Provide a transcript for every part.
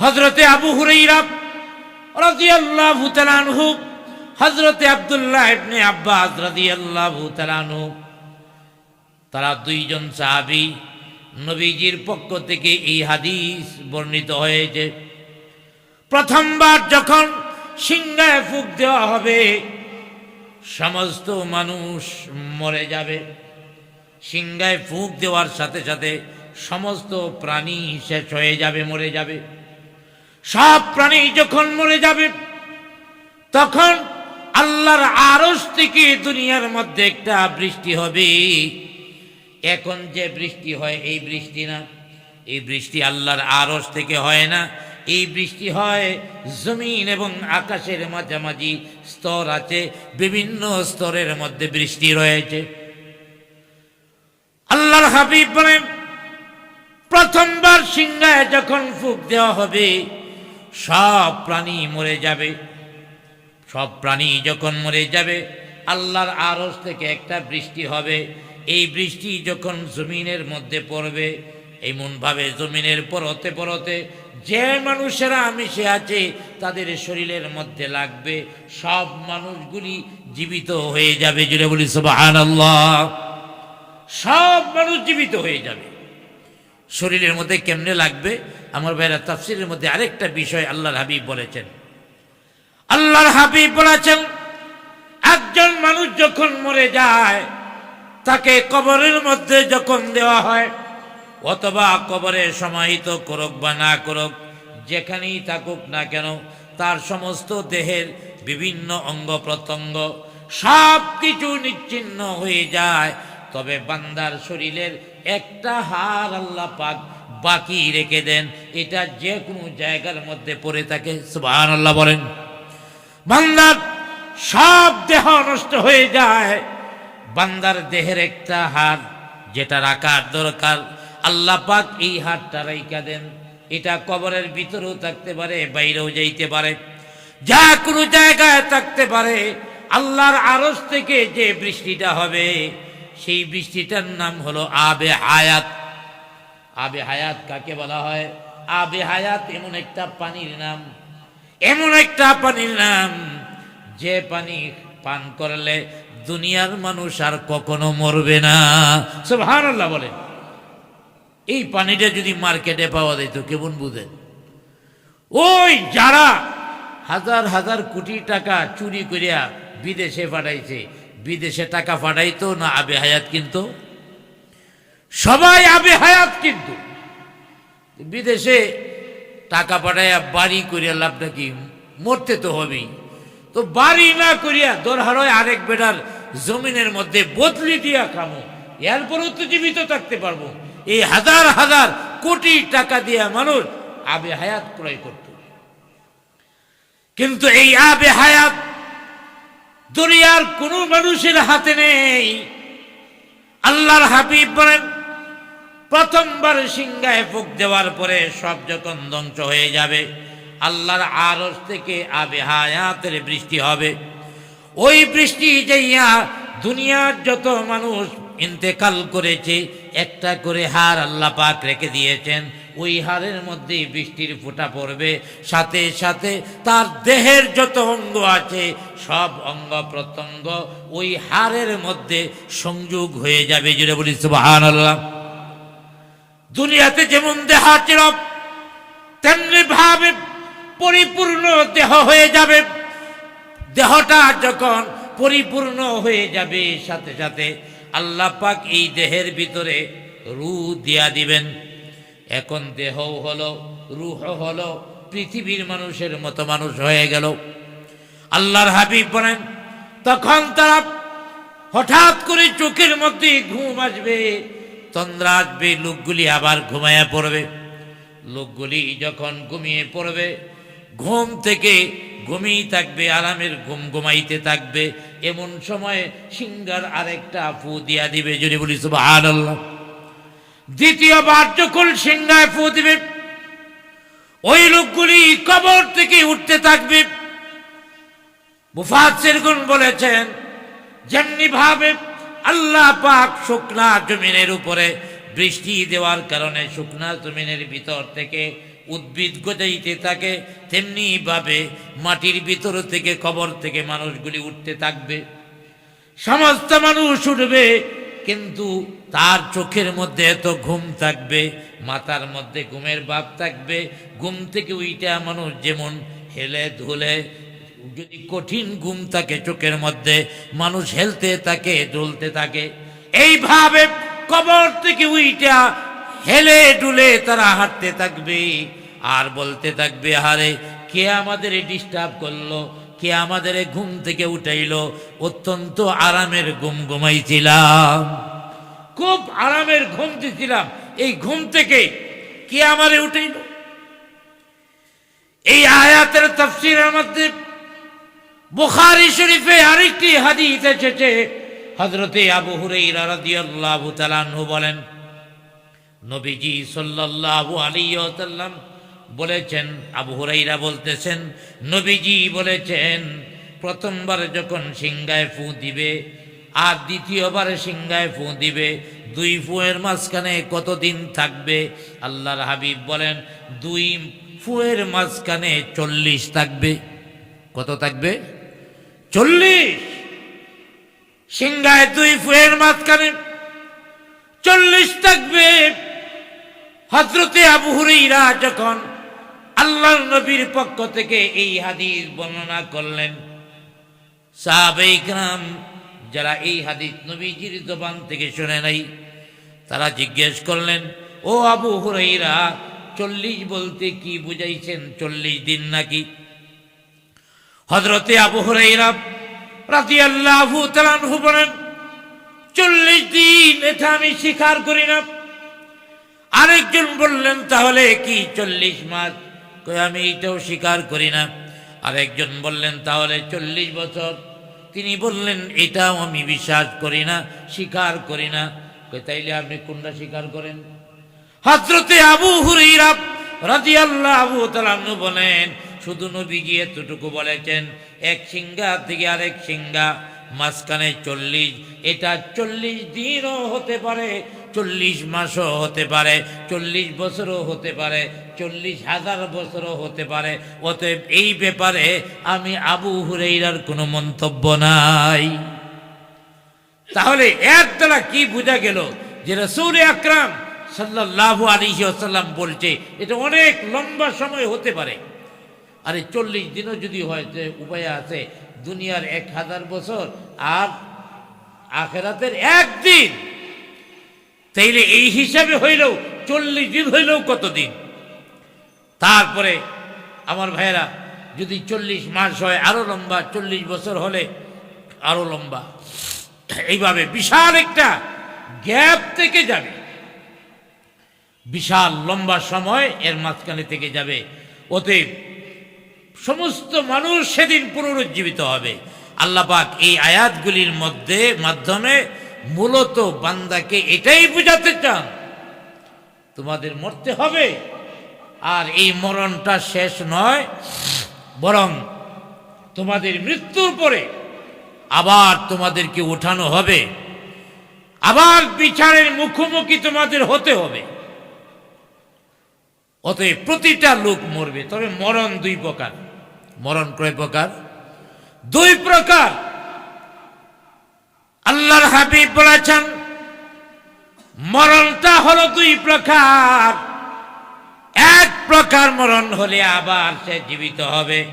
হজরতে আবু হুরাইরা রাদিয়াল্লাহু তাআলা আনহু হজরতে আব্দুল্লাহ ইবনে আব্বাস আনহু, তারা দুইজন সাহাবী নবীজির পক্ষ থেকে এই হাদিস বর্ণিত হয়েছে। প্রথমবার যখন সিংহায় ফুক দেওয়া হবে, সমস্ত মানুষ মরে যাবে। সিংহায় ফুক দেওয়ার সাথে সাথে সমস্ত প্রাণী শেষ হয়ে যাবে, মরে যাবে। সব প্রাণী যখন মরে যাবে, তখন আল্লাহর আরস থেকে দুনিয়ার মধ্যে একটা বৃষ্টি হবে। এখন যে বৃষ্টি হয়, এই বৃষ্টি না। এই বৃষ্টি আল্লাহর আরস থেকে হয় না। এই বৃষ্টি হয় জমিন এবং আকাশের মাঝামাঝি স্তর আছে, বিভিন্ন স্তরের মধ্যে বৃষ্টি রয়েছে। আল্লাহর হাবিব বলেন, প্রথমবার সিংহায় যখন ফুক দেওয়া হবে সব প্রাণী মরে যাবে। সব প্রাণী যখন মরে যাবে, আল্লাহর আরস থেকে একটা বৃষ্টি হবে। এই বৃষ্টি যখন জমিনের মধ্যে পড়বে, এমনভাবে জমিনের পরতে পরতে যে মানুষেরা মিশে আছে, তাদের শরীরের মধ্যে লাগবে। সব মানুষগুলি জীবিত হয়ে যাবে। জুড়ে বলি সুবাহান সব মানুষ জীবিত হয়ে যাবে। শরীরের মধ্যে কেমনে লাগবে? আমার ভাইরা তাফসিরের মধ্যে আরেকটা বিষয় আল্লাহর হাবিব বলেছেন। আল্লাহর হাবিব বলেছেন, একজন মানুষ যখন মরে যায়, তাকে কবরের মধ্যে যখন দেওয়া হয়, অথবা কবরে সমাহিত করুক বা না করুক, যেখানেই থাকুক না কেন, তার সমস্ত দেহের বিভিন্ন অঙ্গ প্রত্যঙ্গ সব কিছু নিচ্ছিন্ন হয়ে যায়। তবে বান্দার শরীরের একটা হার আল্লাহ পাক বাকি রেখে দেন। এটা যে কোনো জায়গার মধ্যে পড়ে থাকে সুবহান আল্লাহ বলেন। বান্দার সব দেহ নষ্ট হয়ে যায়। বান্দার দেহের একটা হাড় যেটা রাখার দরকার। আল্লাহ পাক এই হাড়টা রাইকা দেন। এটা কবরের ভিতরেও থাকতে পারে, বাইরেও যাইতে পারে। যা কোনো জায়গায় থাকতে পারে, আল্লাহর আরস থেকে যে বৃষ্টিটা হবে, সেই বৃষ্টিটার নাম হলো আবে হায়াত। আবে হায়াত কাকে বলা হয়? আবে হায়াত এমন একটা পানির নাম। এমন একটা পানির নাম। যে পানি পান করলে দুনিয়ার মানুষ আর কখনো মরবে না। সব সুবহানাল্লাহ বলে। এই পানিটা যদি মার্কেটে পাওয়া যেত, কেমন বুঝেন? ওই যারা হাজার হাজার কোটি টাকা চুরি করিয়া বিদেশে পাঠাইছে, বিদেশে টাকা পাঠাইতো না আবে হায়াত কিন্তু? সবাই আবে হায়াত কিন্তু। বিদেশে টাকা পাঠাইয়া বাড়ি করিয়া লাভটা কি? মরতে তো হবেই। তো বাড়ি না করিয়া দরহার হয় আরেক বেটার জমিনের মধ্যে বদলি দিয়া খামো। এরপরেও তো জীবিত থাকতে পারব। এই হাজার হাজার কোটি টাকা দিয়া মানুষ আবে হায়াত ক্রয় করত। কিন্তু এই আবে হায়াত দুনিয়ার কোনো মানুষের হাতে নেই। আল্লাহর হাবিব বলেন প্রথমবার সিংহায় ফুক দেওয়ার পরে সব যখন ধ্বংস হয়ে যাবে। আল্লাহর আরস থেকে আবে হায়াতের বৃষ্টি হবে। ওই বৃষ্টি যাইয়া দুনিয়ার যত মানুষ ইন্তেকাল করেছে, একটা করে হার আল্লাহ পাক রেখে দিয়েছেন। ওই হারের মধ্যে বৃষ্টির ফোঁটা পড়বে। সাথে সাথে তার দেহের যত অঙ্গ আছে, সব অঙ্গ প্রত্যঙ্গ ওই হারের মধ্যে সংযোগ হয়ে যাবে। যেটা বলি সুবাহান আল্লাহ দুনিয়াতে যেমন দেহ ছিল তেমনি ভাবে পরিপূর্ণ দেহ হয়ে যাবে। দেহটা যখন পরিপূর্ণ হয়ে যাবে, সাথে সাথে আল্লাহ পাক এই দেহের ভিতরে রু দিয়া দিবেন। এখন দেহ হলো রুহ হলো, পৃথিবীর মানুষের মতো মানুষ হয়ে গেল। আল্লাহর হাবিব বলেন, তখন তারা হঠাৎ করে চোখের মধ্যে ঘুম আসবে। তন্দ্রা আসবে লোকগুলি আবার ঘুমায়া পড়বে। লোকগুলি যখন ঘুমিয়ে পড়বে, ঘুম থেকে ঘুমিয়ে থাকবে, আরামের ঘুম ঘুমাইতে থাকবে, এমন সময় সিঙ্গার আরেকটা ফু দিয়া দিবে, যদি বলি সুবহানাল্লাহ। দ্বিতীয়বার যখন সিংহায় ফু দিবে, ওই লোকগুলি কবর থেকে উঠতে থাকবে। মুফাসির গুণ বলেছেন যেমনি ভাবে আল্লাহ পাক শুকনা জমিনের উপরে বৃষ্টি দেওয়ার কারণে শুকনা জমিনের ভিতর থেকে উদ্ভিদ গজাইতে থাকে, তেমনি ভাবে মাটির ভিতর থেকে, কবর থেকে মানুষগুলি উঠতে থাকবে। সমস্ত মানুষ উঠবে, কিন্তু তার চোখের মধ্যে এত ঘুম থাকবে, মাথার মধ্যে ঘুমের ভাব থাকবে। ঘুম থেকে উইটা মানুষ যেমন হেলে ধুলে যদি কঠিন ঘুম থাকে চোখের মধ্যে, মানুষ হেলতে থাকে, দুলতে থাকে, এইভাবে কবর থেকে উইটা হেলে ডুলে তারা হাঁটতে থাকবে, আর বলতে থাকবে হারে কে আমাদের ডিস্টার্ব করল? কে আমাদের ঘুম থেকে উঠাইলো? অত্যন্ত আরামের ঘুম ঘুমাইছিলাম। খুব আরামের ঘুম দিছিলাম। এই ঘুম থেকে কে আমারে উঠাইলো? এই আয়াতের তফসিরের মধ্যে বুখারী শরীফে আরেকটি হাদিস এসেছে। হযরতে আবু হুরাইরা রাদিয়াল্লাহু তাআলা বলেন, নবীজি সাল্লাল্লাহু আলাইহি ওয়াসাল্লাম বলেছেন, আবু হুরাইরা বলতেছেন, নবীজি বলেছেন, প্রথমবার যখন সিংগায় ফু দিবে আর দ্বিতীয়বার সিংগায় ফু দিবে, দুই ফুয়ের মাঝখানে কতদিন থাকবে? আল্লাহর হাবিব বলেন, দুই ফুয়ের মাঝখানে চল্লিশ থাকবে। কত থাকবে? চল্লিশ। সিংগায় দুই ফুয়ের মাঝখানে চল্লিশ থাকবে। হজরতে আবু হুরাইরা যখন আল্লাহ নবীর পক্ষ থেকে এই হাদিস বর্ণনা করলেন যারা এই হাদিস নবীজির জবান থেকে শুনে নাই, তারা জিজ্ঞেস করলেন, ও আবু হুরাইরা চল্লিশ বলতে কি বুঝাইছেন? চল্লিশ দিন নাকি? হজরতে আবু হুরাইরা রাতি আল্লাহ তালানহু বলেন, চল্লিশ দিন এটা আমি স্বীকার করি না। আরেকজন বললেন, তাহলে কি চল্লিশ মাস? আমি এটাও স্বীকার করি না। আরেকজন বললেন, তাহলে চল্লিশ বছর? তিনি বললেন, এটাও আমি বিশ্বাস করি না, স্বীকার করি না। তাইলে আপনি কোনটা স্বীকার করেন? হজরতে আবু হুরাইরা আবু তাআলা বলেন শুধু নবীজি এতটুকু বলেছেন, এক সিংহা থেকে আরেক সিংহা, মাঝখানে চল্লিশ, এটা চল্লিশ দিনও হতে পারে, চল্লিশ মাসও হতে পারে, চল্লিশ বছরও হতে পারে, চল্লিশ হাজার বছরও হতে পারে। অতএব এই ব্যাপারে আমি আবু হুরাইরার কোনো মন্তব্য নাই। তাহলে এর দ্বারা কি বোঝা গেল যে রসুল আকরাম সাল্লাহ আসাল্লাম বলছে, এটা অনেক লম্বা সময় হতে পারে। আরে চল্লিশ দিনও যদি হয় যে উপায় আছে, দুনিয়ার এক হাজার বছর আর আখেরাতের একদিন। তাইলে এই হিসাবে হইলেও চল্লিশ দিন হইলেও কতদিন? তারপরে আমার ভাইয়েরা, যদি চল্লিশ মাস হয়, আরও লম্বা, চল্লিশ বছর হলে আরও লম্বা। এইভাবে বিশাল একটা গ্যাপ থেকে যাবে। বিশাল লম্বা সময় এর মাঝখানে থেকে যাবে। অতএব সমস্ত মানুষ সেদিন পুনরুজ্জীবিত হবে। আল্লাহ পাক এই আয়াতগুলির মধ্যে, মাধ্যমে মূলত বান্দাকে এটাই বোঝাতে চান, তোমাদের মরতে হবে আর এই মরণটা শেষ নয়, বরং তোমাদের মৃত্যুর পরে আবার তোমাদেরকে উঠানো হবে। আবার বিচারের মুখোমুখি তোমাদের হতে হবে। অতএব প্রতিটা লোক মরবে, তবে মরণ দুই প্রকার। মরণ কয় প্রকার? দুই প্রকার। আল্লাহর হাবিব বলেছেন, মরণটা হলো দুই প্রকার। এক প্রকার মরণ হলে আবার সে জীবিত হবে।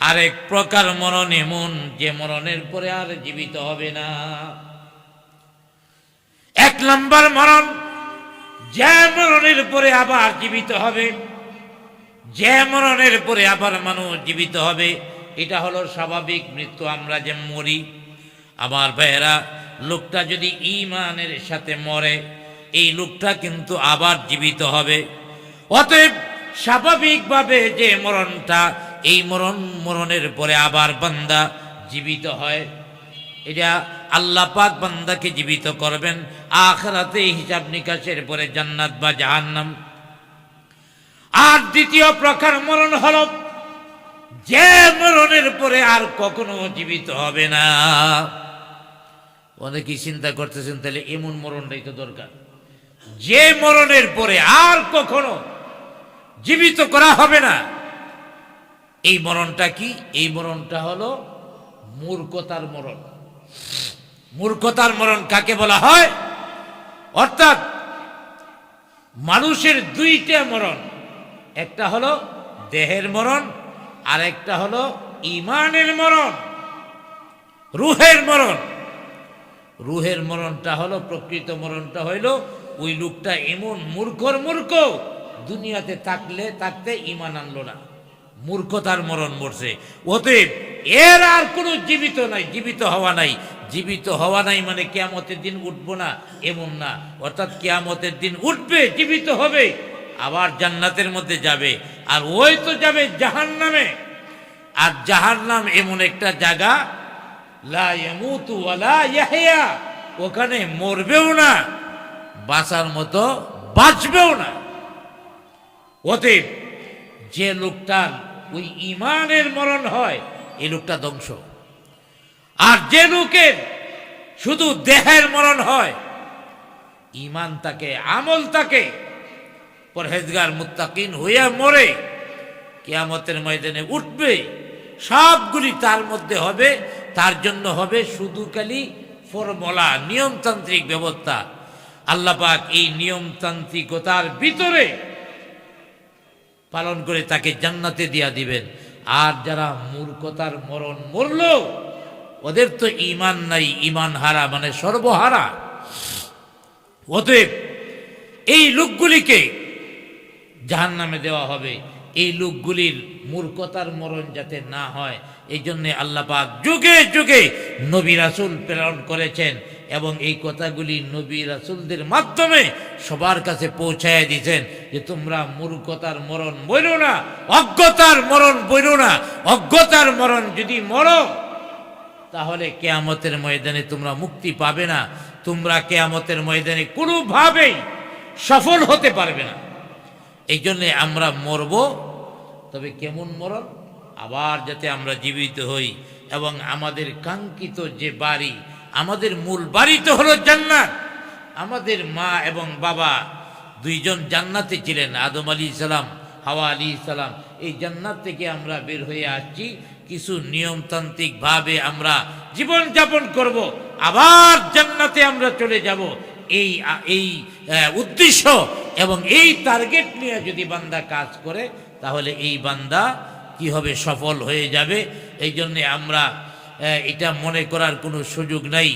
আরেক প্রকার মরণ এমন যে মরণের পরে আর জীবিত হবে না। এক নম্বর মরণ, যে মরণের পরে আবার জীবিত হবে। যে মরণের পরে আবার মানুষ জীবিত হবে, এটা হলো স্বাভাবিক, মৃত্যু আমরা যে মরি। আমার ভাইয়েরা, লোকটা যদি ইমানের সাথে মরে, এই লোকটা কিন্তু আবার জীবিত হবে। অতএব স্বাভাবিকভাবে যে মরণটা, এই মরণ, মরণের পরে আবার বান্দা জীবিত হয়। এটা আল্লাহ পাক বান্দাকে জীবিত করবেন। আখরাতে হিসাব নিকাশের পরে জান্নাত বা জাহান্নাম। আর দ্বিতীয় প্রকার মরণ হল, যে মরণের পরে আর কখনো জীবিত হবে না। অনেকেই চিন্তা করতেছেন, তাহলে এমন মরণটাই তো দরকার। যে মরণের পরে আর কখনো জীবিত করা হবে না। এই মরণটা কি? এই মরণটা হলো মূর্খতার মরণ। মূর্খতার মরণ কাকে বলা হয়? অর্থাৎ মানুষের দুইটা মরণ একটা হলো দেহের মরণ আর একটা হলো ইমানের মরণ, রুহের মরণ। রুহের মরণটা হলো, প্রকৃত মরণটা হইল, ওই লোকটা এমন মূর্খর মূর্খ, দুনিয়াতে থাকলে, থাকতে ইমান আনলো না। মূর্খতার মরণ মরছে। অতএব এর আর কোনো জীবিত নাই, জীবিত হওয়া নাই। জীবিত হওয়া নাই মানে কেয়ামতের দিন উঠবো না, এমন না। অর্থাৎ কেয়ামতের দিন উঠবে, জীবিত হবে। আবার জান্নাতের মধ্যে যাবে। আর ওই তো যাবে জাহান নামে আর জাহার নাম এমন একটা জায়গা ওখানে মরবেও না, বাঁচার মতো বাঁচবেও না। অতএব যে লোকটার ওই ইমানের মরণ হয়, এই লোকটা ধ্বংস। আর যে লোকের শুধু দেহের মরণ হয় ইমান তাকে, আমল তাকে পরহেজগার মুত্তাকিন হইয়া মরে, কেয়ামতের ময়দানে উঠবে, সবগুলি তার মধ্যে হবে, তার জন্য হবে শুধু খালি ফর্মুলা, নিয়মতান্ত্রিক ব্যবস্থা। আল্লাহ পাক এই নিয়মতান্ত্রিকতার ভিতরে পালন করে তাকে জান্নাতে দিয়া দিবেন। আর যারা মূর্খতার মরণ মরল, ওদের তো ইমান নাই ইমান হারা মানে সর্বহারা। অতএব এই লোকগুলিকে জাহান নামে দেওয়া হবে। এই লোকগুলির মূর্খতার মরণ যাতে না হয় এই জন্যে আল্লাহ পাক যুগে যুগে নবী রাসুল প্রেরণ করেছেন এবং এই কথাগুলি নবী রাসুলদের মাধ্যমে সবার কাছে পৌঁছায় দিয়েছেন যে তোমরা মূর্খতার মরণ বইল না, অজ্ঞতার মরণ বইল না। অজ্ঞতার মরণ যদি মরো, তাহলে কেয়ামতের ময়দানে তোমরা মুক্তি পাবে না। তোমরা কেয়ামতের ময়দানে কোনোভাবেই সফল হতে পারবে না। এই জন্যে আমরা মরব। তবে কেমন মরণ? আবার যাতে আমরা জীবিত হই এবং আমাদের কাঙ্ক্ষিত যে বাড়ি, আমাদের মূল বাড়ি তো হলো জান্নাত। আমাদের মা এবং বাবা দুইজন জান্নাতে ছিলেন, আদম আলী সালাম হাওয়া আলী সালাম এই জান্নাত থেকে আমরা বের হয়ে আসছি। কিছু নিয়মতান্ত্রিক ভাবে আমরা জীবন যাপন করব, আবার জান্নাতে আমরা চলে যাব। এই এই উদ্দেশ্য এবং এই টার্গেট নিয়ে যদি বান্দা কাজ করে, তাহলে এই বান্দা কি হবে সফল হয়ে যাবে? এই জন্যে আমরা এটা মনে করার কোনো সুযোগ নাই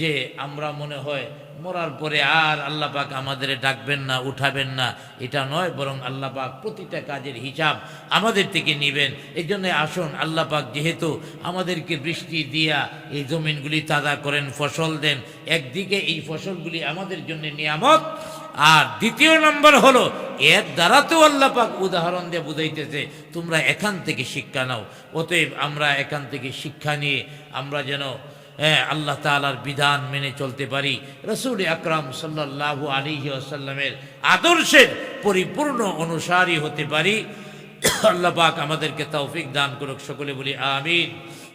যে আমরা মনে হয় মরার পরে আর আল্লাহ পাক আমাদের ডাকবেন না, উঠাবেন না। এটা নয়, বরং আল্লাহ পাক প্রতিটা কাজের হিসাব আমাদের থেকে নেবেন। এই জন্য আসুন, আল্লাহ পাক যেহেতু আমাদেরকে বৃষ্টি দিয়া এই জমিনগুলি তাজা করেন, ফসল দেন, একদিকে এই ফসলগুলি আমাদের জন্য নিয়ামত আর দ্বিতীয় নম্বর হলো, এর দ্বারাতেও আল্লাহ পাক উদাহরণ দিয়ে বুঝাইতেছে, তোমরা এখান থেকে শিক্ষা নাও। অতএব আমরা এখান থেকে শিক্ষা নিয়ে আমরা যেন হ্যাঁ আল্লাহ তালার বিধান মেনে চলতে পারি। রসুল আকরাম সাল্লাহু আলিহি আসাল্লামের আদর্শের পরিপূর্ণ অনুসারী হতে পারি। আল্লাহ পাক আমাদেরকে তৌফিক দান করুক, সকলে বলি আমিন।